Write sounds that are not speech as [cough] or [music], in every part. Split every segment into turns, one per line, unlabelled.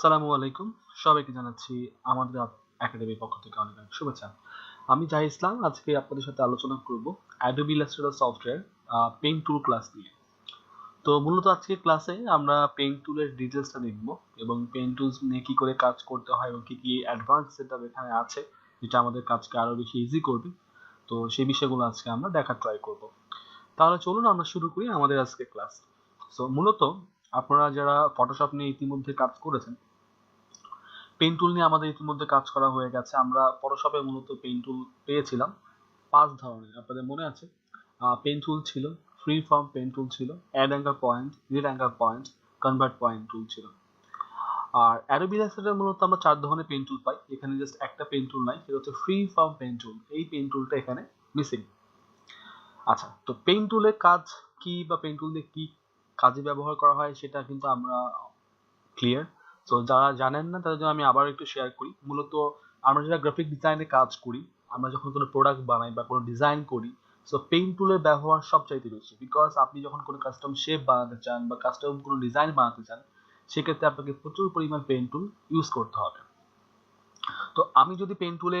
সালামু আলাইকুম। সবাইকে জানাচ্ছি আমাদের একাডেমির পক্ষ থেকে অনেক অনেক শুভেচ্ছা। আমি জাহি ইসলাম, আজকে আপনাদের সাথে আলোচনা করব Adobe Illustrator software pen tool class নিয়ে। তো মূলত আজকে ক্লাসে আমরা পেইন টুলের ডিটেলসটা দেখব এবং পেইন টুলস নিয়ে কী করে কাজ করতে হয় এবং কী কী অ্যাডভান্স সেটআপ এখানে আছে, যেটা আমাদের কাজকে আরও বেশি ইজি করবে। তো সেই বিষয়গুলো আজকে আমরা দেখার ট্রাই করব। তাহলে চলুন আমরা শুরু করি আমাদের আজকে ক্লাস সো মূলত আপনারা যারা ফটোশপ নিয়ে ইতিমধ্যে কাজ করেছেন পেন টুল নিয়ে আমাদের ইতিমধ্যে কাজ করা হয়ে গেছে। আমরা ফটোশপে মূলত পেন টুল পেয়েছিলাম। পাঁচ ধরনের, আপনাদের মনে আছে? পেন টুল ছিল ফ্রি ফর্ম পেন টুল ছিল add anchor point delete anchor point convert point tool ছিল। আর অ্যাডোবি মূলত আমরা চার ধরনের পেন টুল পাই। এখানে জাস্ট একটা পেন টুল নাই, সেটা হচ্ছে ফ্রি ফর্ম পেন টুল এই পেন টুলটা এখানে মিসিং আচ্ছা তো পেন টুলের কাজ কি বা পেন টুল দিয়ে কি কাজে ব্যবহার করা হয়, সেটা কিন্তু আমরা ক্লিয়ার তো যারা জানেন না, তাদের জন্য আমি আবার একটু শেয়ার করি। মূলত আমরা যারা গ্রাফিক ডিজাইনে কাজ করি, আমরা যখন কোনো প্রোডাক্ট বানাই বা কোনো ডিজাইন করি সো পেইন্ট টুলের ব্যবহার সবচাইতে বেশি। বিকজ আপনি যখন কোনো কাস্টম শেপ বানাতে চান বা কাস্টম কোনো ডিজাইন বানাতে চান, সেক্ষেত্রে আপনাকে প্রচুর পরিমাণ পেইন্ট টুল ইউজ করতে হবে। তো আমি যদি পেইন্ট টুলে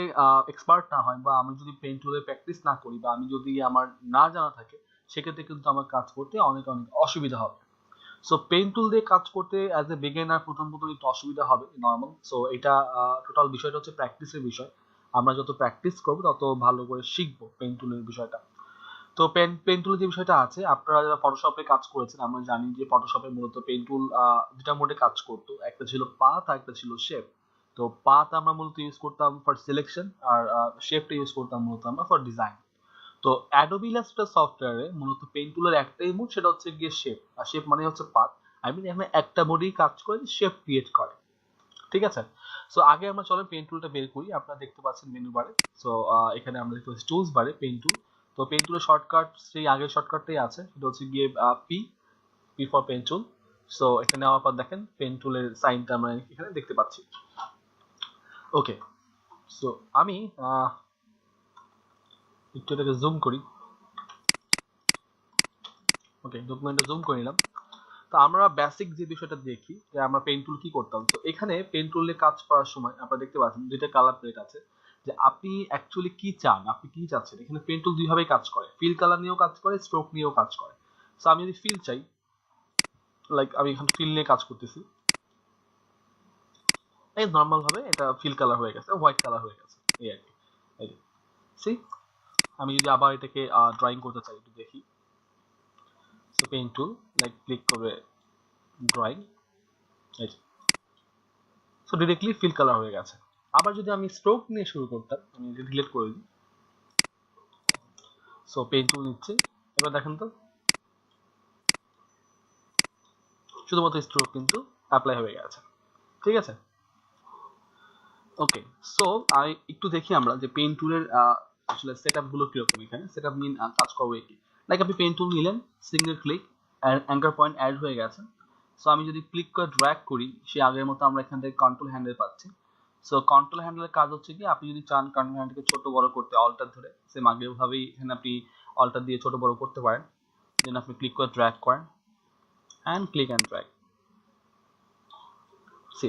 এক্সপার্ট না হয় বা আমি যদি পেইন্ট টুলে প্র্যাকটিস না করি বা আমি যদি আমার না জানা থাকে, সেক্ষেত্রে কিন্তু আমার কাজ করতে অনেক অনেক অসুবিধা হবে। সো পেন টুল দিয়ে কাজ করতে অ্যাজ এ বিগিনার প্রথম প্রথম একটু অসুবিধা হবে নর্মাল সো এটা টোটাল বিষয়টা হচ্ছে প্র্যাকটিসের বিষয়। আমরা যত প্র্যাকটিস করব, তত ভালো করে শিখব পেন টুলের বিষয়টা। তো পেন পেন টুলের যে বিষয়টা আছে, আপনারা যারা ফটোশপে কাজ করেছেন, আমরা জানি যে ফটোশপে মূলত পেন টুল দুটা মোডে কাজ করতো। একটা ছিল পাথ আর একটা ছিল শেপ তো পাথ আমরা মূলত ইউজ করতাম ফর সিলেকশন আর শেপটা ইউজ করতাম মূলত আমরা ফর ডিজাইন তো অ্যাডোবি ইলাস্ট্রেটর সফটওয়্যারে মূলত পেন টুলের একটাই মোড, সেটা হচ্ছে গিয়ে শেপ আর শেপ মানে হচ্ছে পাথ। আই মিন এখানে একটা মোডেই কাজ করে শেপ ক্রিয়েট করে। ঠিক আছে? সো আগে আমরা চলেন পেন টুলটা বের করি। আপনারা দেখতে পাচ্ছেন মেনু বারে সো এখানে আমরা দেখতে পাচ্ছি টুলস বারে পেন টুল তো পেন টুলের শর্টকাট সেই আগের শর্টকাটটাই আছে। সেটা হচ্ছে গিয়ে P P for pen tool so এখানে আমার পর দেখেন পেন টুলের সাইনটা আমরা এখানে দেখতে পাচ্ছি। ওকে সো আমি একটু এটাকে জুম করি। ওকে ডকুমেন্টটা জুম করে নিলাম। তো আমরা বেসিক যে বিষয়টা দেখি, যে আমরা পেন টুল কি করতাম? তো এখানে পেন টুলে কাজ করার সময় আপনারা দেখতে পাচ্ছেন দুইটা কালার প্লেট আছে, যে আপনি অ্যাকচুয়ালি কি চান, আপনি কি চাচ্ছেন? এখানে পেন টুল দুইভাবে কাজ করে। ফিল কালার নিয়েও কাজ করে স্ট্রোক নিয়েও কাজ করে। সো আমি যদি ফিল চাই লাইক আমি এখানে ফিল নিয়ে কাজ করতেছি। এই নর্মাল ভাবে এটা ফিল কালার হয়ে গেছে হোয়াইট কালার হয়ে গেছে। এই আর কি। সি আমি যদি আবার এটাকে ড্রয়িং করতে চাই, একটু দেখি। So pen tool like click করে ড্রয়িং এই সো ডিরেক্টলি ফিল কালার হয়ে গেছে। আবার যদি আমি স্ট্রোক নিয়ে শুরু করতাম, আমি ডিলিট করে দিই। সো পেন টুল নিচ্ছে। এবার দেখেন তো। শুধুমাত্র স্ট্রোক কিন্তু অ্যাপ্লাই হয়ে গেছে। ঠিক আছে? ওকে সো একটু দেখি আমরা যে পেন টুলের আসলে সেটআপগুলো কীরকম এখানে? সেটআপ নিয়ে কাজ করবে কি লাইক আপনি পেন টুল নিলেন single click anchor point add হয়ে গেছে। সো আমি যদি ক্লিক করে ড্র্যাগ করি, সে আগের মতো আমরা এখান থেকে কন্ট্রোল হ্যান্ডেল পাচ্ছি। সো কন্ট্রোল হ্যান্ডেলের কাজ হচ্ছে কি, আপনি যদি চান কন্ট্রোল হ্যান্ডেলকে ছোট বড় করতে অল্টার ধরে সেম আগের ভাবেই এখানে আপনি অল্টার দিয়ে ছোট বড় করতে পারেন। দেন আপনি ক্লিক করে ড্র্যাগ করেন। And click and drag see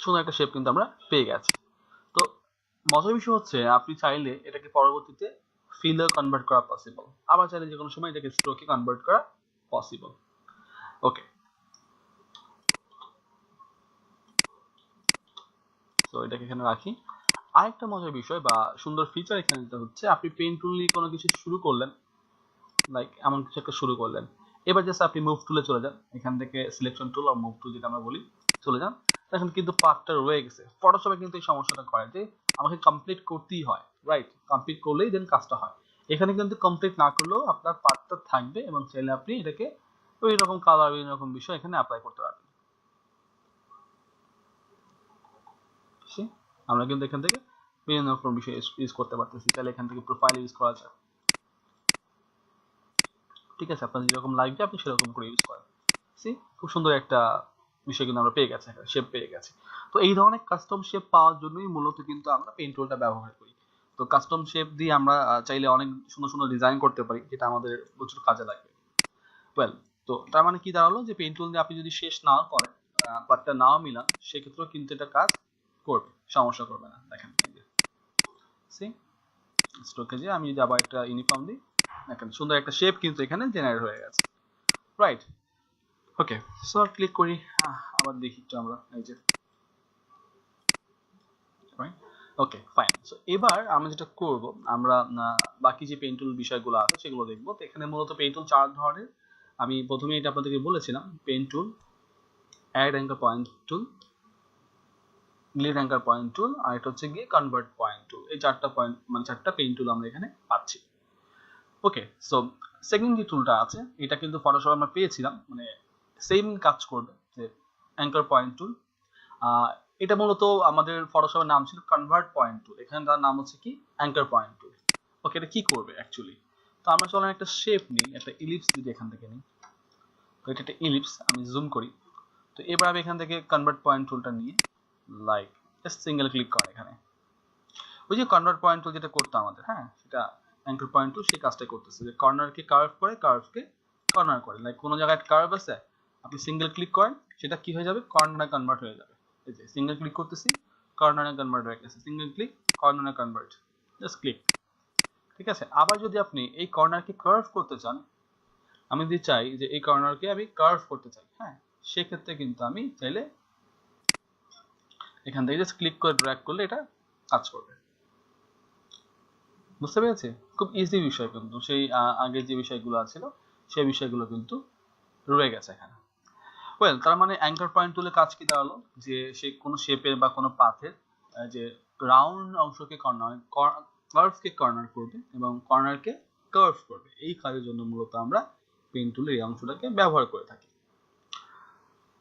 সুন্দর একটা শেপ কিন্তু আমরা পেয়ে গেছি। মজার বিষয় হচ্ছে, আপনি চাইলে এটাকে পরবর্তীতে ফিলে কনভার্ট করা পসিবল আবার চাইলে যে কোনো সময় এটাকে স্ট্রোকে কনভার্ট করা পসিবল ওকে তো এটাকে এখানে রাখি। আরেকটা মজার বিষয় বা সুন্দর ফিচার এখানে যেটা হচ্ছে, আপনি পেন টুল নিয়ে কোনো কিছু শুরু করলেন লাইক এমন কিছু একটা শুরু করলেন। এবার জাস্ট আপনি মুভ টুলে চলে যান। এখান থেকে সিলেকশন টুল আর মুভ টুল যেটা আমরা বলি, চলে যান। এখন কিন্তু পার্টটা রয়ে গেছে। ফটোশপে কিন্তু এই সমস্যাটা করে যে আমাকে কমপ্লিট করতেই হয় রাইট কমপ্লিট করলেই দেন কাজটা হয়। এখানে কিন্তু কমপ্লিট না করলেও আপনার পার্টটা থাকবে এবং চাইলে আপনি এটাকে ওই রকম কালার ওই রকম বিষয় এখানে অ্যাপ্লাই করতে পারবেন। আমরা কিন্তু এখান থেকে বিভিন্ন রকম বিষয় ইউজ করতে পারতেছি। তাহলে এখান থেকে প্রোফাইল ইউজ করা যায় ঠিক আছে, আপনার যেরকম লাগবে, আপনি সেরকম করে ইউজ করেন। সি খুব সুন্দর একটা বিষয় কিন্তু আমরা পেয়ে গেছি শেপ পেয়ে গেছি। তো এই ধরনের কাস্টম শেপ পাওয়ার জন্যই মূলত কিন্তু আমরা পেন টুলটা ব্যবহার করি। তো কাস্টম শেপ দিয়ে আমরা চাইলে অনেক সুন্দর সুন্দর ডিজাইন করতে পারি, যেটা আমাদের প্রচুর কাজে লাগবে। ওয়েল তো তার মানে কি দাঁড়াল যে পেন টুল দিয়ে আপনি যদি শেষ না করেন পার্টটা নাও মিলান, সেক্ষেত্রেও কিন্তু এটা কাজ করবে, সমস্যা করবে না, দেখেন সি স্ট্রোকে যে আমি যদি আবার একটা ইউনিফর্ম দিই, দেখেন সুন্দর একটা শেপ কিন্তু এখানে জেনারেট হয়ে গেছে। রাইট ওকে সো ক্লিক করি আবার দেখি একটু আমরা, এই যে ওকে ফাইন সো এবার আমরা যেটা করব, আমরা বাকি যে পেইন টুল বিষয়গুলো আছে, সেগুলো দেখব। তো এখানে মূলত পেইন টুল চার ধরনের। আমি প্রথমে এটা আপনাদেরকে বলেছিলাম pen tool add anchor point tool delete anchor point tool আর এটা হচ্ছে গিয়ে কনভার্ট পয়েন্ট টুল এই চারটা পয়েন্ট মানে চারটা পেইন টুল আমরা এখানে পাচ্ছি। ওকে সো সেকেন্ড যে টুলটা আছে, এটা কিন্তু ফটোশপ আমরা পেয়েছিলাম মানে সেম কাজ করবে, যে অ্যাঙ্কার পয়েন্ট টুল এটা মূলত আমাদের ফটোশপের নাম ছিল কনভার্ট পয়েন্ট টুল এখানে তার নাম হচ্ছে কি? অ্যাঙ্কার পয়েন্ট টুল ওকে এটা কি করবে অ্যাকচুয়ালি তো আমরা চলেন একটা শেপ নিই, একটা ইলিপস যদি এখান থেকে নিই। তো এটা একটা ইলিপস আমি জুম করি। তো এবার আমি এখান থেকে কনভার্ট পয়েন্ট টুলটা নিয়ে লাইক সিঙ্গেল ক্লিক করে এখানে। ওই যে কনভার্ট পয়েন্ট টুল যেটা করতো আমাদের হ্যাঁ সেটা অ্যাঙ্কার পয়েন্ট টুল সেই কাজটাই করতেছে। যে কর্নারকে কার্ভ করে কার্ভকে কর্নার করে। লাইক কোনো জায়গায় কার্ভ আছে আপনি সিঙ্গেল ক্লিক করেন, সেটা কি হয়ে যাবে? কর্নারে কনভার্ট হয়ে যাবে। এই যে সিঙ্গেল ক্লিক করতেছি কর্নারে কনভার্ট হয়ে গেছে। সিঙ্গেল ক্লিক কর্নারে কনভার্ট জাস্ট ক্লিক ঠিক আছে? আবার যদি আপনি এই কর্নারকে কার্ভ করতে চান, আমি যদি চাই যে এই কর্নারকে আমি কার্ভ করতে চাই হ্যাঁ সেক্ষেত্রে কিন্তু আমি চাইলে এখান থেকে জাস্ট ক্লিক করে ড্র্যাগ করলে এটা কাজ করবে। বুঝতে পেরেছি? খুব ইজি বিষয় কিন্তু। সেই আগে যে বিষয়গুলো ছিল, সেই বিষয়গুলো কিন্তু রয়ে গেছে এখানে। ওয়েল তার মানে অ্যাঙ্কার পয়েন্ট তুলে কাজ কি দাঁড়াল? যে সে কোনো শেপের বা কোনো পাথের যে রাউন্ড অংশকে কর্নার কার্ভকে কর্নার করবে এবং কর্নারকে কার্ভ করবে। এই কাজের জন্য মূলত আমরা পেন টুলের এই অংশটাকে ব্যবহার করে থাকি।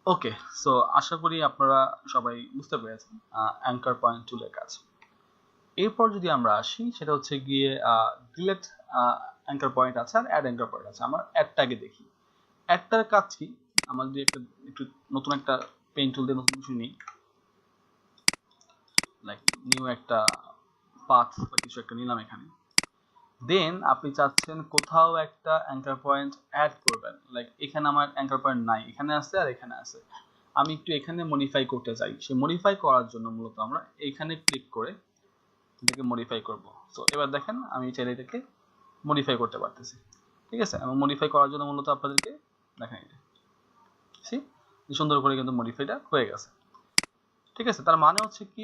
ওকে সো আশা করি আপনারা সবাই বুঝতে পেরেছেন অ্যাঙ্কার পয়েন্ট টুলের কাজ। এরপর যদি আমরা আসি, সেটা হচ্ছে গিয়ে ডিলেট অ্যাঙ্কার পয়েন্ট আছে আর অ্যাড অ্যাঙ্কার পয়েন্ট আছে। আমরা অ্যাডটাকে দেখি। অ্যাডটার কাজ কি? আমরা যদি একটা, একটু নতুন একটা পেন টুল দিয়ে নতুন কিছু নিই। লাইক নিউ একটা পাথ বা কিছু একটা নিলাম এখানে। দেন আপনি চাচ্ছেন কোথাও একটা অ্যাঙ্কার পয়েন্ট অ্যাড করবেন। লাইক এখানে আমার অ্যাঙ্কার পয়েন্ট নাই, এখানে আছে আর এখানে আছে। আমি একটু এখানে মডিফাই করতে চাই। সে মডিফাই করার জন্য মূলত আমরা এখানে ক্লিক করে এটাকে মডিফাই করব। সো এবার দেখেন, আমি চাইলে এটাকে মডিফাই করতে পারতেছি। ঠিক আছে? এবং মডিফাই করার জন্য মূলত আপনাদেরকে দেখেন এটা সি সুন্দর করে কিন্তু মডিফাইটা হয়ে গেছে। ঠিক আছে, তার মানে হচ্ছে কি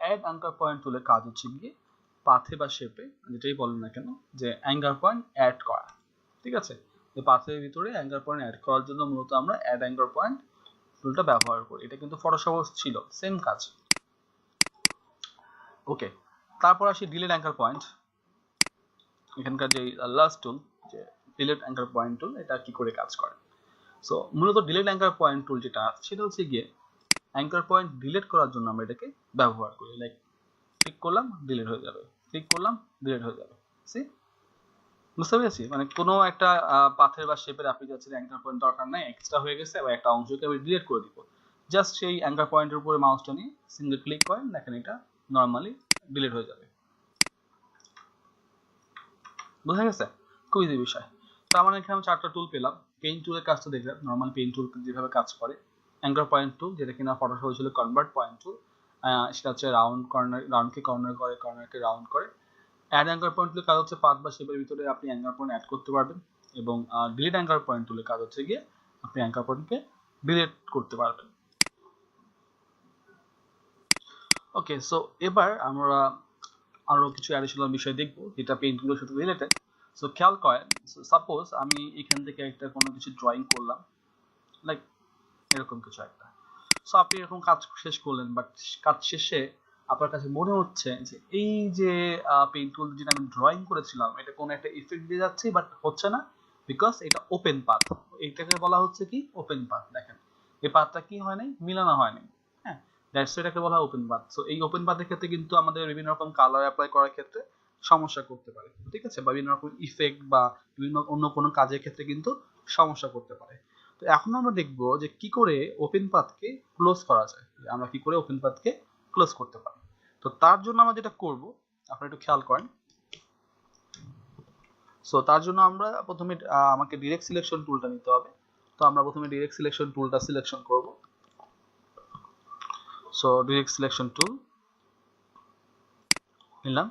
অ্যাড অ্যাঙ্কার পয়েন্ট তুলে কাজ হচ্ছে গিয়ে পাথে বা শেপে যেটাই বলেন না কেন, যে অ্যাঙ্কার পয়েন্ট অ্যাড করা। ঠিক আছে? যে পাথের ভিতরে অ্যাঙ্কার পয়েন্ট অ্যাড করার জন্য মূলত আমরা অ্যাড অ্যাঙ্কার পয়েন্ট টুলটা ব্যবহার করি। এটা কিন্তু ফটোশপ ছিল সেম কাজ। ওকে তারপর আসি ডিলেট অ্যাঙ্কার পয়েন্ট এখানকার যে লাস্ট টুল যে ডিলেট অ্যাঙ্কার পয়েন্ট টুল এটা কি করে কাজ করে? সো মূলত ডিলেট অ্যাঙ্কার পয়েন্ট টুল যেটা আছে সেটা হচ্ছে গিয়ে অ্যাঙ্কার পয়েন্ট ডিলেট করার জন্য আমরা এটাকে ব্যবহার করি। লাইক ক্লিক করলাম ডিলেট হয়ে যাবে। ক্লিক করলাম ডিলেট হয়ে যাবে। সি বুঝতে পেরেছি? মানে কোনো একটা পাথের বা শেপের আপনি যাচ্ছেন অ্যাঙ্কার পয়েন্ট দরকার নাই এক্সট্রা হয়ে গেছে বা একটা অংশকে আমি ডিলেট করে দিব। জাস্ট সেই অ্যাঙ্কার পয়েন্টের উপরে মাউসটা নিয়ে সিঙ্গেল ক্লিক করেন, দেখেন এটা নর্মালি ডিলিট হয়ে যাবে। বোঝা গেছে? খুব ইজি বিষয়। তার মানে এখানে আমি চারটা টুল পেলাম। পেইন টুলের কাজটা দেখলাম নর্মাল পেইন টুল যেভাবে কাজ করে। অ্যাঙ্কার পয়েন্ট টুল যেটা কিনা ফটোশপ হয়েছিল কনভার্ট পয়েন্ট টুল সেটা হচ্ছে রাউন্ড কর্নার রাউন্ডকে কর্নার করে কর্নারকে রাউন্ড করে। অ্যাড অ্যাঙ্কার পয়েন্ট টুলের কাজ হচ্ছে পাঁচ বা শেপের ভিতরে আপনি অ্যাঙ্কার পয়েন্ট অ্যাড করতে পারবেন এবং ডিলিট অ্যাঙ্কার পয়েন্ট টুলের কাজ হচ্ছে গিয়ে আপনি অ্যাঙ্কার পয়েন্টকে ডিলিট করতে পারবেন। ওকে সো এবার আমরা আরও কিছু অ্যাডিশনাল বিষয় দেখব, যেটা পেইন্টগুলোর সাথে রিলেটেড সো খেয়াল করেন সাপোজ আমি এখান থেকে একটা কোনো কিছু ড্রয়িং করলাম লাইক এরকম কিছু একটা। সো আপনি এরকম কাজ শেষ করলেন বাট কাজ শেষে আপনার কাছে মনে হচ্ছে যে এই যে টুল যেটা আমি ড্রয়িং করেছিলাম, এটা কোনো একটা ইফেক্ট দিয়ে যাচ্ছে বাট হচ্ছে না বিকজ এটা ওপেন পাথ এইটাকে বলা হচ্ছে কি? ওপেন পাথ দেখেন। এই পাথটা কি হয় নাই? মিলানো হয় নাই। হ্যাঁ দ্যাটস এটাকে বলা হয় ওপেন পাথ সো এই ওপেন পাথের ক্ষেত্রে কিন্তু আমাদের বিভিন্ন রকম কালার অ্যাপ্লাই করার ক্ষেত্রে সমস্যা করতে পারে, ঠিক আছে? বা বিভিন্ন রকম ইফেক্ট বা বিভিন্ন অন্য কোনো কাজের ক্ষেত্রে কিন্তু সমস্যা করতে পারে। তো এখন আমরা দেখব যে কি করে ওপেন পাথকে ক্লোজ করা যায় আমরা কি করে ওপেন পাথকে ক্লোজ করতে পারি। তো তার জন্য আমরা যেটা করব, আপনারা একটু খেয়াল করেন। সো তার জন্য আমরা প্রথমে আমাকে ডিরেক্ট সিলেকশন টুলটা নিতে হবে। তো আমরা প্রথমে ডিরেক্ট সিলেকশন টুলটা সিলেকশন করব। সো ডিরেক্ট সিলেকশন টুল নিলাম।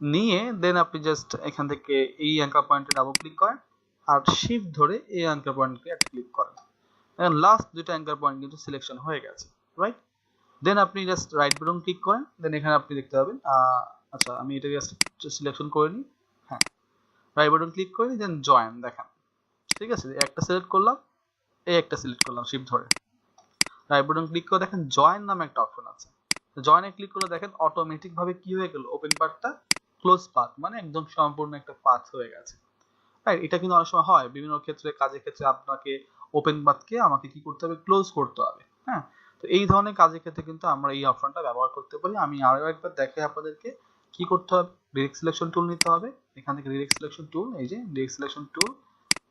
নিয়ে দেন আপনি জাস্ট এখান থেকে এই অ্যাঙ্কার পয়েন্টে ডাবল ক্লিক করেন আর শিফট ধরে এই অ্যাঙ্কার পয়েন্টকে একটা ক্লিক করেন। এখন লাস্ট দুটো অ্যাঙ্কার পয়েন্ট কিন্তু সিলেকশন হয়ে গেছে রাইট দেন আপনি জাস্ট রাইট বাটন ক্লিক করেন দেন এখানে আপনি দেখতে পাবেন আচ্ছা আমি এটা জাস্ট সিলেকশন করে নিই হ্যাঁ। রাইট বাটন ক্লিক করে নিই দেন জয়েন দেখেন। ঠিক আছে একটা সিলেক্ট করলাম, এই একটা সিলেক্ট করলাম শিফট ধরে। রাইট বাটন ক্লিক করে দেখেন জয়েন নামে একটা অপশন আছে। জয়েনে ক্লিক করলে দেখেন অটোমেটিক ভাবে কি হয়ে গেল ওপেন পার্টটা ক্লোজ পাথ মানে একদম সম্পূর্ণ একটা পাথ হয়ে গেছে। রাইট এটা কিন্তু অনেক সময় হয়। বিভিন্ন ক্ষেত্রে, কাজের ক্ষেত্রে আপনাকে ওপেন পাথকে আমাকে কি করতে হবে? ক্লোজ করতে হবে। হ্যাঁ? তো এই ধরনের কাজের ক্ষেত্রে কিন্তু আমরা এই অপশনটা ব্যবহার করতে পারি। আমি আরও একবার দেখাই আপনাদেরকে কি করতে হবে? ডিরেক্ট সিলেকশন টুল নিতে হবে। এখান থেকে ডিরেক্ট সিলেকশন টুল এই যে ডিরেক্ট সিলেকশন টুল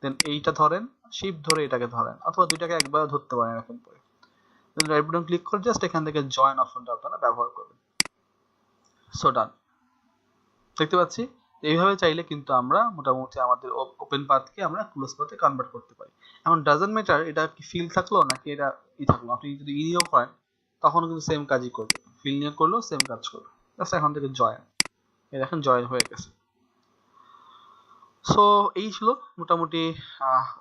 দেন এইটা ধরেন শিফট ধরে এটাকে ধরেন, অথবা দুইটাকে একবার ধরতে পারেন এরকম করে। দেন রাইট বাটন ক্লিক করে জাস্ট এখান থেকে জয়েন অপশনটা আপনারা ব্যবহার করবেন। সো ডান দেখতে পাচ্ছি। এইভাবে চাইলে কিন্তু আমরা মোটামুটি আমাদের ওপেন পাথকে আমরা ক্লোজ পাথে কনভার্ট করতে পারি। এখন ডাজন্ট ম্যাটার এটা কি ফিল থাকল নাকি এটা ই থাকল। আপনি যদি ই নিয়েও করেন তখন কিন্তু সেম কাজই করবে। ফিল নিয়ে করলেও সেম কাজ করবে। জাস্ট এখন থেকে জয়েন এই দেখেন জয়েন হয়ে গেছে। সো এই ছিল মোটামুটি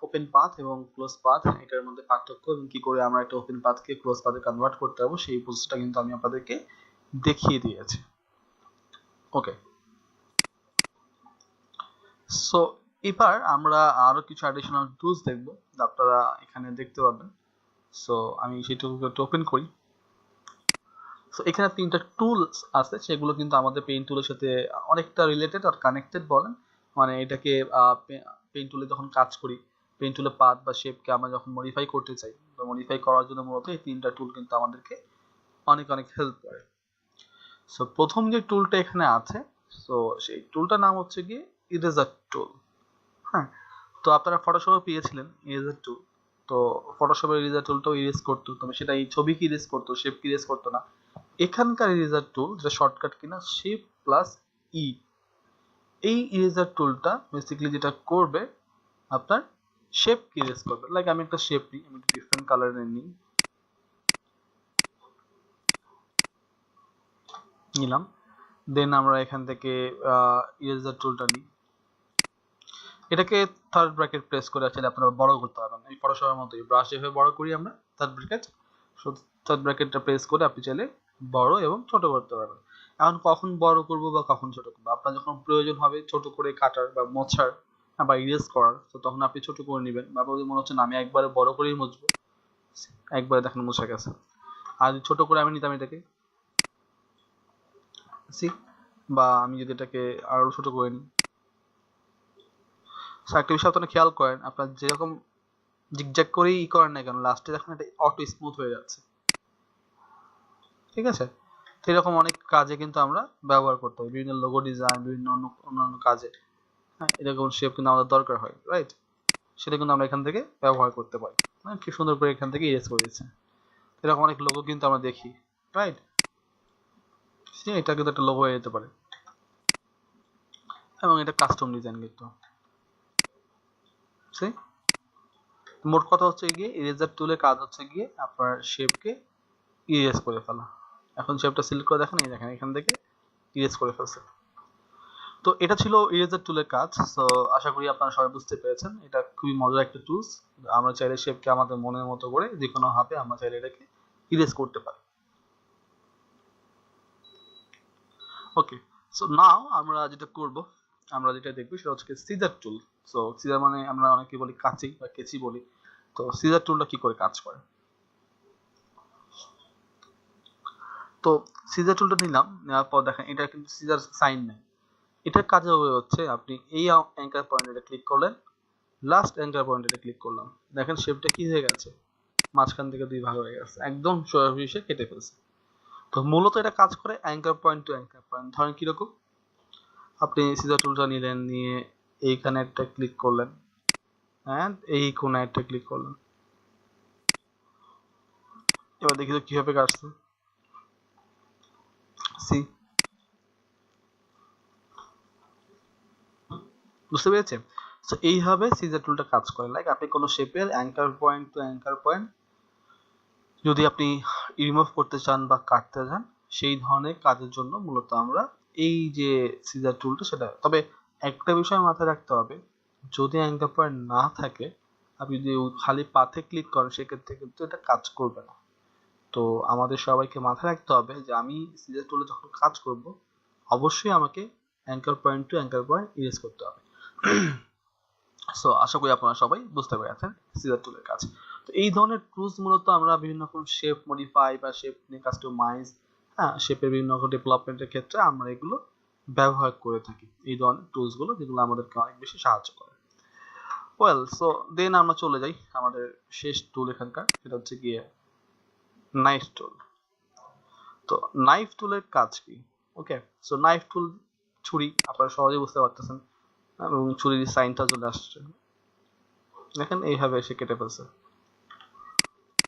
ওপেন পাথ এবং ক্লোজ পাথ এটার মধ্যে পার্থক্য এবং কি করে আমরা একটা ওপেন পাথকে ক্লোজ পাথে কনভার্ট করতে পারব, সেই প্রসেসটা কিন্তু আমি আপনাদেরকে দেখিয়ে দিয়েছি। ওকে সো এবার আমরা আরও কিছু অ্যাডিশনাল টুলস দেখব আপনারা এখানে দেখতে পাবেন সো আমি সেটুকুকে একটু ওপেন করি। সো এখানে তিনটা টুলস আছে, সেগুলো কিন্তু আমাদের পেইন্ট টুলের সাথে অনেকটা রিলেটেড আর কানেক্টেড বলেন। মানে এটাকে পেইন্ট টুলে যখন কাজ করি পেইন্ট টুলে পাথ বা শেপকে আমরা যখন মডিফাই করতে চাই তো মডিফাই করার জন্য মূলত এই তিনটা টুল কিন্তু আমাদেরকে অনেক অনেক হেল্প করে। সো প্রথম যে টুলটা এখানে আছে সো সেই টুলটার নাম হচ্ছে গিয়ে ইরেজার টুল হ্যাঁ তো আপনারা ফটোশপে পেয়েছিলেন ইরেজার টুল তো ফটোশপের ইরেজার টুলটাও ইরেজ করতো। তবে সেটা এই ছবি কি ইরেজ করতো শেপ কি ইরেজ করতো না। এখানকার ইরেজার টুল যেটা শর্টকাট কিনা শেপ প্লাস ই এই ইরেজার টুলটা বেসিক্যালি যেটা করবে, আপনার শেপ কি ইরেজ করবে। লাইক আমি একটা শেপ নিই, আমি একটু ডিফারেন্ট কালারের নিই। নিলাম। দেন আমরা এখান থেকে ইরেজার টুলটা নিই। এটাকে থার্ড ব্র্যাকেট প্রেস করে আসলে আপনারা বড় করতে পারবেন। এই ফটোশপের মতোই ব্রাশ যেভাবে বড় করি আমরা থার্ড ব্র্যাকেট সো থার্ড ব্র্যাকেটটা প্রেস করে আপনি চাইলে বড় এবং ছোট করতে পারবেন। এখন কখন বড় করব বা কখন ছোট করব? আপনার যখন প্রয়োজন হবে ছোট করে কাটার বা মোছার বা ইরেজ করার, তো তখন আপনি ছোট করে নেবেন। বা যদি মনে হচ্ছে না, আমি একবারে বড় করেই মুছবো। একবারে দেখেন মুছে গেছে। আর ছোট করে আমি নিতাম এটাকে? সি বা আমি যদি এটাকে আরও ছোট করে নিই। একটা বিষয় আপনারা খেয়াল করেন, আপনার যেরকম জিগজ্যাগ করেই ই করেন না কেন লাস্টে দেখেন এটা অটো স্মুথ হয়ে যাচ্ছে। ঠিক আছে? তো এরকম অনেক কাজে কিন্তু আমরা ব্যবহার করতে পারি বিভিন্ন লোগো ডিজাইন বিভিন্ন অন্য, অন্যান্য কাজে। হ্যাঁ এরকম শেপ কিন্তু আমাদের দরকার হয় রাইট সেটা কিন্তু আমরা এখান থেকে ব্যবহার করতে পারি। হ্যাঁ কি সুন্দর করে এখান থেকে ইরেজ করেছে। এরকম অনেক লোগো কিন্তু আমরা দেখি রাইট এটা কিন্তু একটা লোগো হয়ে যেতে পারে। এবং এটা কাস্টম ডিজাইন কিন্তু। সি মোট কথা হচ্ছে গিয়ে ইরেজার টুলের কাজ হচ্ছে গিয়ে আপনার শেপকে ইরেজ করে ফেলা। এখন শেপটা সিলেক্ট করে দেখেন, এই দেখেন, এখান থেকে ইরেজ করে ফেলছে। তো এটা ছিল ইরেজার টুলের কাজ তো আশা করি আপনারা সবাই বুঝতে পেরেছেন। এটা খুবই মজার একটা টুলস আমরা চাইলে শেপকে আমাদের মনের মতো করে যে কোনো ভাবে আমরা চাইলে এটাকে ইরেজ করতে পারি। ওকে সো নাও আমরা যেটা করব আমরা যেটা দেখব সেটা হচ্ছে সিজার টুল সো সিজার মানে আমরা অনেকে বলি কাঁচি বা কেচি বলি। তো সিজার টুলটা কি করে কাজ করে? তো সিজার টুলটা নিলাম, নেওয়ার পর দেখেন এটা কিন্তু সিজার সাইন নেই। এটার কাজে হবে হচ্ছে আপনি এই অ্যাঙ্কার পয়েন্ট এটা ক্লিক করলেন লাস্ট অ্যাঙ্কার পয়েন্ট এটা ক্লিক করলাম। দেখেন শেপটা কি হয়ে গেছে? মাঝখান থেকে দুই ভাগ হয়ে গেছে। একদম সরাসরি সে কেটে ফেলছে। তো মূলত এটা কাজ করে anchor point to anchor point ধরেন কীরকম? আপনি সিজার টুলটা নিলেন, নিয়ে এইখানে একটা ক্লিক করলেন। হ্যাঁ এই কোনায় একটা ক্লিক করলেন। এবার দেখি তো কীভাবে কাটছে। সি বুঝতে পেরেছেন সো এইভাবে সিজার টুলটা কাজ করে। লাইক আপনি কোনো শেপের anchor point to anchor point যদি আপনি রিমুভ করতে চান বা কাটতে চান, সেই ধরনের কাজের জন্য মূলত আমরা এই যে সিজার টুলটা সেটা। তবে একটা বিষয় মাথায় রাখতে হবে, যদি অ্যাঙ্কার পয়েন্ট না থাকে, আপনি যদি খালি পাথে ক্লিক করেন, সেক্ষেত্রে কিন্তু এটা কাজ করবে না। তো আমাদের সবাইকে মাথায় রাখতে হবে যে আমি সিজার টুলে যখন কাজ করব, অবশ্যই আমাকে anchor point to anchor point erase করতে হবে। [clears throat] সো আশা করি আপনারা সবাই বুঝতে পেরেছেন সিজার টুলের কাজ। তো এই ধরনের টুলস মূলত আমরা বিভিন্ন রকম শেপ মডিফাই বা শেপ নিয়ে কাস্টমাইজ হ্যাঁ শেপের বিভিন্ন ডেভেলপমেন্টের ক্ষেত্রে আমরা এগুলো ব্যবহার করে থাকি। এই ধরনের টুলসগুলো যেগুলো আমাদেরকে অনেক বেশি সাহায্য করে। ওয়েল সো দেন আমরা চলে যাই আমাদের শেষ টুল এখানকার, সেটা হচ্ছে গিয়ে নাইফ টুল তো নাইফ টুলের কাজ কি? ওকে সো নাইফ টুল ছুরি, আপনারা সহজেই বুঝতে পারতেছেন, এবং ছুরির সাইনটা চলে আসছে। দেখেন, এইভাবে এসে কেটে ফেলছে।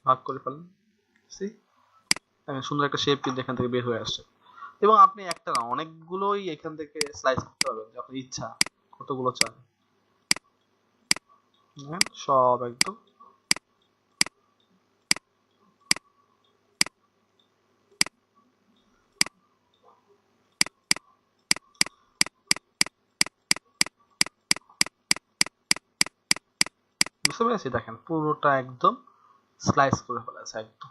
ভাগ করে ফেলেন। সি সুন্দর একটা শেপ কিন্তু এখান থেকে বের হয়ে আসছে। এবং আপনি একটা না, অনেকগুলোই এখান থেকে স্লাইস করতে পারবেন, যখন ইচ্ছা, কতগুলো চান। সব একদম। বুঝতে পেরেছি? দেখেন, পুরোটা একদম স্লাইস করে ফেলেছে, একদম।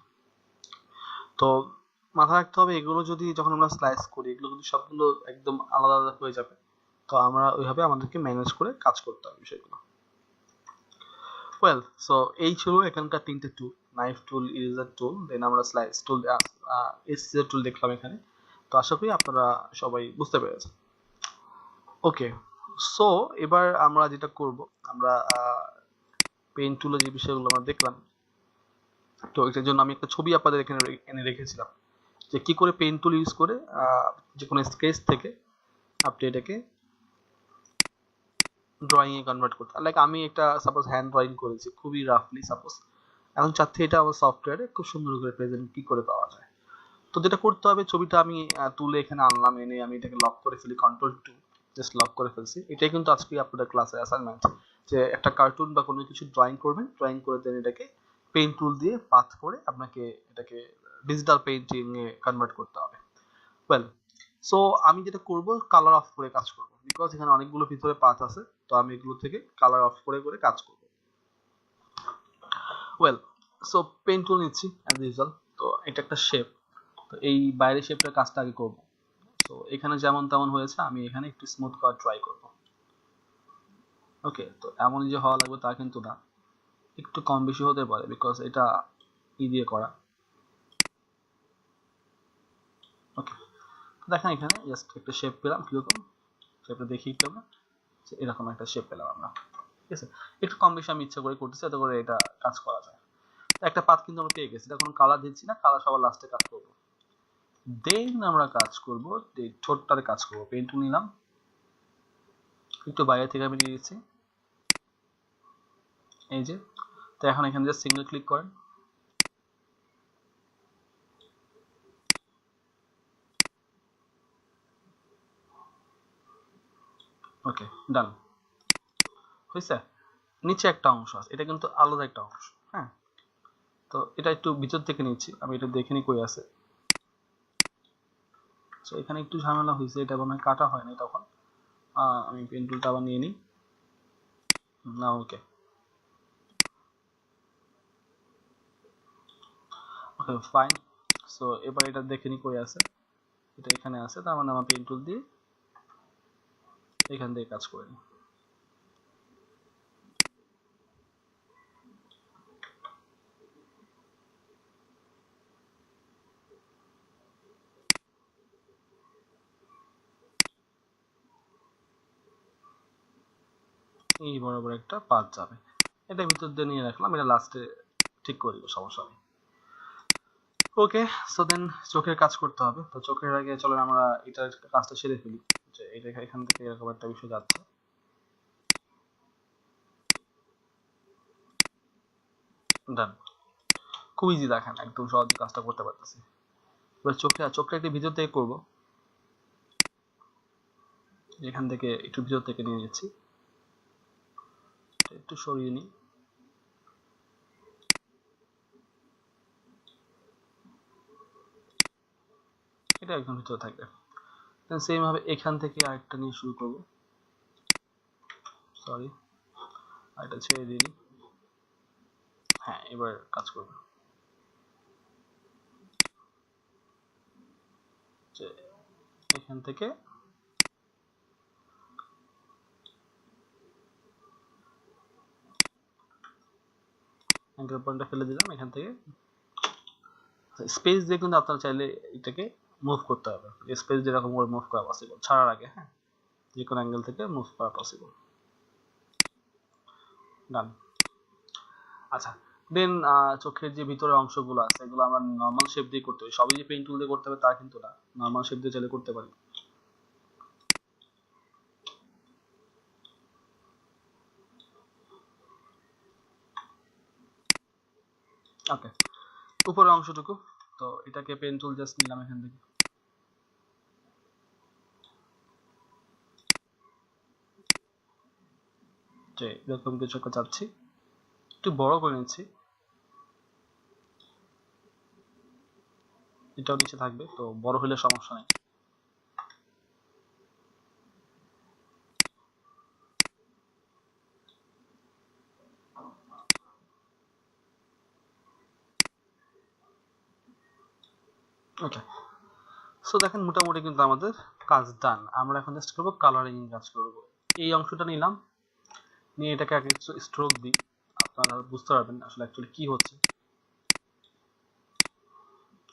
তো মাথায় রাখতে হবে, এগুলো যদি যখন আমরা স্লাইস করি, এগুলো যদি সবগুলো একদম আলাদা আলাদা হয়ে যাবে। তো আমরা ওইভাবে আমাদেরকে ম্যানেজ করে কাজ করতে হবে বিষয়গুলো। ওয়েল সো এই ছিল এখানকার তিনটে টুল নাইফ টুল ইরেজার টুল দেন আমরা স্লাইস টুল এসিজার টুল দেখলাম এখানে। তো আশা করি আপনারা সবাই বুঝতে পেরেছেন। ওকে সো এবার আমরা যেটা করব, আমরা পেন টুলে যে বিষয়গুলো আমরা দেখলাম তো এটার জন্য আমি একটা ছবি আপনাদের এখানে এনে রেখেছিলাম। যে কি করে পেন টুল ইউজ করে যে কোনো স্কেচ থেকে আপনি এটাকে ড্রয়িং এ কনভার্ট করতে। লাইক আমি একটা সাপোজ হ্যান্ড ড্রয়িং করেছি, খুবই রাফলি সাপোজ এখন চাচ্ছি এটা আমার সফটওয়্যারে খুব সুন্দর করে প্রেজেন্ট কি করে পাওয়া যায়। তো যেটা করতে হবে, ছবিটা আমি তুলে এখানে আনলাম, এনে আমি এটাকে লক করে ফেলি কন্ট্রোল টু জাস্ট লক করে ফেলছি। এটাই কিন্তু আজকে আপনাদের ক্লাসে অ্যাসাইনমেন্ট যে একটা কার্টুন বা কোনো কিছু ড্রয়িং করবেন ড্রয়িং করে দেন এটাকে পেইন্ট টুল দিয়ে পাথ করে আপনাকে এটাকে ডিজিটাল পেইন্টিং এ কনভার্ট করতে হবে। ওয়েল সো আমি যেটা করব কালার অফ করে কাজ করব। বিকজ এখানে অনেকগুলো ভিতরে পাথ আছে, তো আমি এগুলো থেকে কালার অফ করে করে কাজ করব। ওয়েল সো পেইন্ট টুল নিচ্ছি অ্যাজ ইউজুয়াল তো এটা একটা শেপ তো এই বাইরের শেপটার কাজটা আগে করব। তো এখানে যেমন তেমন হয়েছে, আমি এখানে একটু স্মুথ করার ট্রাই করব। ওকে তো এমন যে হওয়া লাগবে তা কিন্তু না। একটু কম বেশি হতে পারে বিকজ এটা ই দিয়ে করা। ওকে দেখেন এখানে জাস্ট একটা শেপ পেলাম, কীরকম? শেপটা দেখি একটু আমরা। এরকম একটা শেপ পেলাম আমরা। ঠিক আছে? একটু কম বেশি আমি ইচ্ছা করে করতেছি, এত করে এটা কাজ করা যায়। একটা পাত কিন্তু আমরা পেয়ে গেছি। এটা কোনো কালার দিচ্ছি না কালার সবার লাস্টে কাজ করব। দেন আমরা কাজ করব ঠোঁটটারে কাজ করব। পেন্টু নিলাম। একটু বাইরে থেকে আমি নিয়ে দিচ্ছি এই যে তো এখন এখানে জাস্ট সিঙ্গেল ক্লিক করেন। ওকে ডান হয়েছে নিচে একটা অংশ আছে, এটা কিন্তু আলাদা একটা অংশ হ্যাঁ? তো এটা একটু ভিতর থেকে নিচ্ছি, আমি এটা দেখে নি কই আছে। তো এখানে একটু ঝামেলা হয়েছে এটা মনে হয় কাটা হয়নি তখন। আমি পেন টুলটা আবার নিয়ে নিই না ওকে ওকে ফাইন সো এবার এটা দেখে নি কই আছে। এটা এখানে আছে, তার মানে আমার পেন টুল দিয়ে এখান থেকে কাজ করে নিই এই বরাবর একটা পাত যাবে। এটা ভিতর দিয়ে নিয়ে রাখলাম, এটা লাস্টে ঠিক করে দিব, সমস্যা নেই। ওকে সো দেন চোখের কাজ করতে হবে। তো চোখের আগে চলেন আমরা এটার কাজটা সেরে ফেলি। যে এটা এখান থেকে এরকম একটা বিষয় যাচ্ছে। ডান খুব ইজি দেখেন, একদম সহজে কাজটা করতে পারতেছি। এবার চোখে চোখটা একটু ভিতর থেকে করব। এখান থেকে একটু ভিতর থেকে নিয়ে যাচ্ছি একটু সরিয়ে নিই। এটা একদম ভিতরে থাকবে। দেন সেম ভাবে এখান থেকে আরেকটা নিয়ে শুরু করব। সরি আরেকটা ছেড়ে দিই। হ্যাঁ এবার কাজ করবে। এখান থেকে অ্যাঙ্গেল পয়েন্টটা ফেলে দিলাম। এখান থেকে স্পেস দিয়ে কিন্তু আপনারা চাইলে এটাকে মুভ করতে হবে। স্পেস যেরকম করে মুভ করা পসিবল ছাড়ার আগে হ্যাঁ? যে কোনো অ্যাঙ্গেল থেকে মুভ করা পসিবল ডান আচ্ছা দেন চোখের যে ভিতরের অংশগুলো আছে, এগুলো আমরা নর্মাল শেপ দিয়ে করতে হবে সবই যে পেইন্ট টুল দিয়ে করতে হবে তা কিন্তু না। নর্মাল শেপ দিয়ে চাইলে করতে পারি। ওকে উপরের অংশটুকু। তো এটাকে পেন টুল জাস্ট নিলাম এখান থেকে। এরকম কিছু একটা চাচ্ছি। একটু বড় করে নিচ্ছি। এটাও নিচে থাকবে, তো বড় হলে সমস্যা নেই। ওকে সো দেখেন মোটামুটি কিন্তু আমাদের কাজ ডান আমরা এখন জাস্ট করব কালারিং কাজ করব। এই অংশটা নিলাম। নিয়ে এটাকে আগে স্ট্রোক দিই। আপনারা বুঝতে পারবেন আসলে অ্যাকচুয়ালি কি হচ্ছে।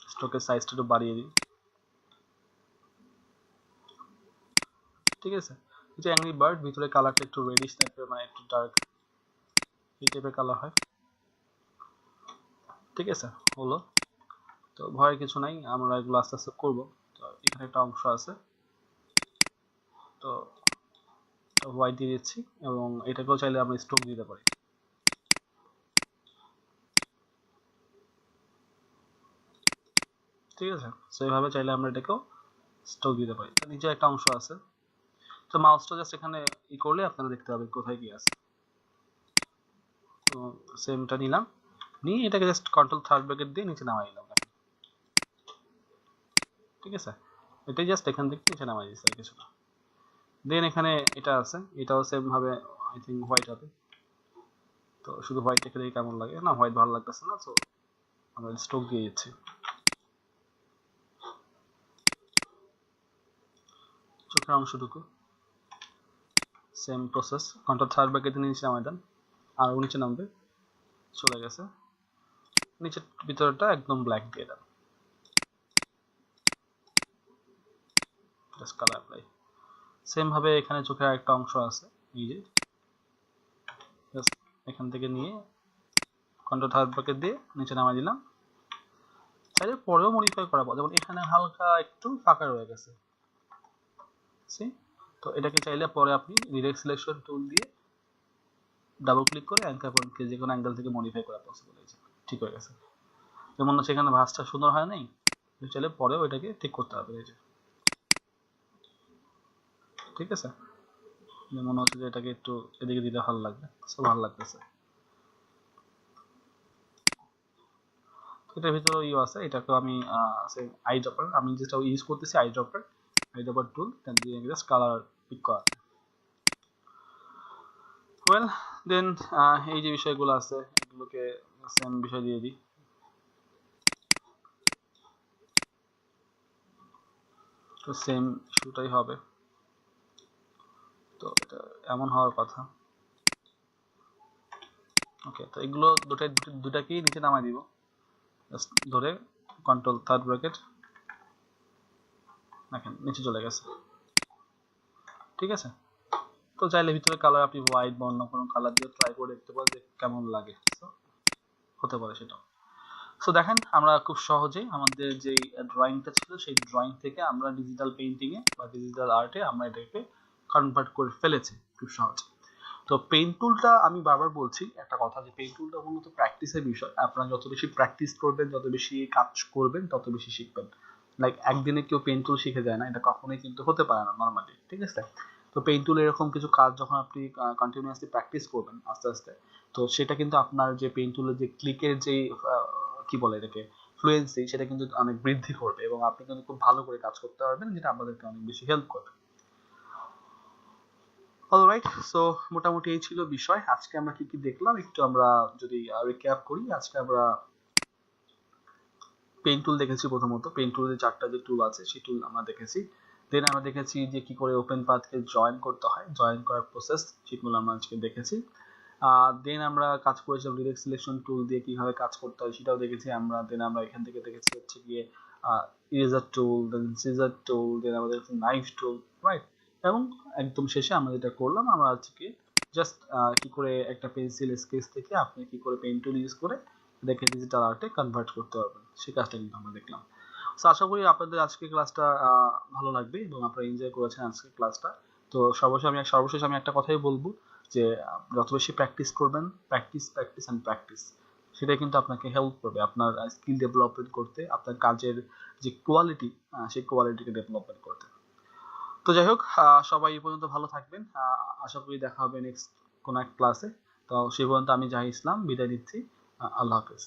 স্ট্রোকের সাইজটা একটু বাড়িয়ে দিই। ঠিক আছে? এটা অ্যাংরি বার্ড ভিতরে কালারটা একটু রেডিশ টাইপের মানে একটু ডার্ক এই টাইপের কালার হয়। ঠিক আছে? হলো। তো ভয়ের কিছু নাই, আমরা এগুলো আস্তে আস্তে করব। তো এখানে একটা অংশ আছে। তো হোয়াইট দিয়ে দিচ্ছি এবং এটাকেও চাইলে আমরা স্ট্রোক দিতে পারি। ঠিক আছে? সো এইভাবে চাইলে আমরা এটাকেও স্ট্রোক দিতে পারি। নিচে একটা অংশ আছে। তো মাউসটা জাস্ট এখানে ই করলে আপনারা দেখতে পাবেন কোথায় কি আছে। তো সেমটা নিলাম। নিয়ে এটাকে জাস্ট কন্ট্রোল থার্ড ব্র্যাকেট দিয়ে নিচে নামাই দিলাম। ঠিক আছে? এটাই জাস্ট এখান থেকে নিচে নামাই দিচ্ছে কিছু না। দেন এখানে এটা আছে, এটাও সেম ভাবে আই থিঙ্ক হোয়াইট হবে। তো শুধু হোয়াইট দেখে দেখে কেমন লাগে? না হোয়াইট ভালো লাগতেছে না তো আমরা স্ট্রোক দিয়ে দিচ্ছি। চোখের অংশটুকু। সেম প্রসেস কন্ট্রোল থার্ড ব্র্যাকেটে নিচে নামাই দেন আর নিচে নামবে। চলে গেছে। নিচের ভিতরটা একদম ব্ল্যাক দিয়ে দেন। জাস্ট কালার অ্যাপ্লাই সেম ভাবে এখানে চোখের একটা অংশ আছে, এই যে এখান থেকে নিয়ে কন্ট্রোল থার্ড ব্র্যাকেট দিয়ে নিচে নামাই দিলাম। চাইলে পরেও মডিফাই করা যেমন এখানে হালকা একটু ফাঁকা রয়ে গেছে। তো এটাকে চাইলে পরে আপনি ডিরেক্ট সিলেকশন টুল দিয়ে ডাবল ক্লিক করে অ্যাঙ্কার পয়েন্টকে যে কোনো অ্যাঙ্গেল থেকে মডিফাই করা পসিবল হয়েছে। ঠিক হয়ে গেছে। যেমন এখানে ভাঁজটা সুন্দর হয় নাই চাইলে পরেও এটাকে ঠিক করতে হবে, এই যে। ঠিক আছে? মনে হচ্ছে যে এটাকে একটু এদিকে দিলে ভালো লাগবে। সো ভালো লাগতেছে। এটার ভিতরে ইউ আছে এটাকে আমি আই ড্রপার আমি যেটা ইউজ করতেছি eye dropper eye dropper tool দিয়ে জাস্ট কালার পিক করা। ওয়েল দেন এই যে বিষয়গুলো আছে, এগুলোকে সেম বিষয় দিয়ে দিই। তো সেম ইস্যুটাই হবে। তো এটা এমন হওয়ার কথা। ওকে তো এগুলো দুটাই দুটাকেই নিচে নামাই দিব। ধরে কন্ট্রোল থার্ড ব্র্যাকেট দেখেন, নিচে চলে গেছে। ঠিক আছে? তো চাইলে ভিতরে কালার আপনি হোয়াইট বা অন্য কোনো কালার দিয়ে ট্রাই করে দেখতে পারেন যে কেমন লাগে। হতে পারে সেটা সো দেখেন, আমরা খুব সহজেই আমাদের যে ড্রয়িংটা ছিল, সেই ড্রয়িং থেকে আমরা ডিজিটাল পেইন্টিংয়ে বা ডিজিটাল আর্টে আমরা এটাকে কনভার্ট করে ফেলেছি, খুব সহজে। তো পেইন্ট টুলটা আমি বারবার বলছি, একটা কথা যে পেইন্ট টুলটা মূলত প্র্যাকটিসের বিষয়। আপনারা যত বেশি প্র্যাকটিস করবেন, যত বেশি কাজ করবেন, তত বেশি শিখবেন। লাইক একদিনে কেউ পেন টুল শিখে যায় না, এটা কখনোই কিন্তু হতে পারে না নর্মালি ঠিক আছে? তো পেন টুল এরকম কিছু কাজ যখন আপনি কন্টিনিউয়াসলি প্র্যাকটিস করবেন আস্তে আস্তে, তো সেটা কিন্তু আপনার যে পেইন্ট টুলের যে ক্লিকের যে কি বলে এটাকে ফ্লুয়েন্সি সেটা কিন্তু অনেক বৃদ্ধি করবে এবং আপনি কিন্তু খুব ভালো করে কাজ করতে পারবেন, যেটা আমাদেরকে অনেক বেশি হেল্প করবে। অলরাইট সো মোটামুটি এই ছিল বিষয়। আজকে আমরা কি কি দেখলাম একটু আমরা যদি রিক্যাপ করি। আজকে আমরা পেন টুল দেখেছি প্রথমত। পেন টুলের চারটা যে টুল আছে, সেই টুল আমরা দেখেছি। দেন আমরা দেখেছি যে কি করে ওপেন পাথকে জয়েন করতে হয়। জয়েন করার প্রসেস সেগুলো আমরা আজকে দেখেছি। দেন আমরা কাজ করেছিলাম ডিরেক্ট সিলেকশন টুল দিয়ে কীভাবে কাজ করতে হয় সেটাও দেখেছি আমরা। দেন আমরা এখান থেকে দেখেছি হচ্ছে গিয়ে ইরেজার টুল দেন সিজার টুল দেন আমাদের নাইফ টুল রাইট এবং একদম শেষে আমরা যেটা করলাম, আমরা আজকে জাস্ট কি করে একটা পেন্সিল স্কেচ থেকে আপনি কি করে পেন টুল ইউজ করে দেখে ডিজিটাল আর্টে কনভার্ট করতে পারবেন। সেই কাজটা কিন্তু আমরা দেখলাম। সো আশা করি আপনাদের আজকে ক্লাসটা ভালো লাগবে এবং আপনারা এনজয় করেছেন আজকে ক্লাসটা তো সর্বশেষ আমি সর্বশেষ আমি একটা কথাই বলব যে, যত বেশি প্র্যাকটিস করবেন প্র্যাকটিস প্র্যাকটিস অ্যান্ড প্র্যাকটিস সেটা কিন্তু আপনাকে হেল্প করবে। আপনার স্কিল ডেভেলপমেন্ট করতে, আপনার কাজের যে কোয়ালিটি সেই কোয়ালিটিকে ডেভেলপমেন্ট করতে। তো যাই হোক সবাই এই পর্যন্ত ভালো থাকবেন। আশা করি দেখা হবে নেক্সট কোনো এক ক্লাসে তো সেই পর্যন্ত আমি জাহি ইসলাম, বিদায় নিচ্ছি। আল্লাহ হাফেজ।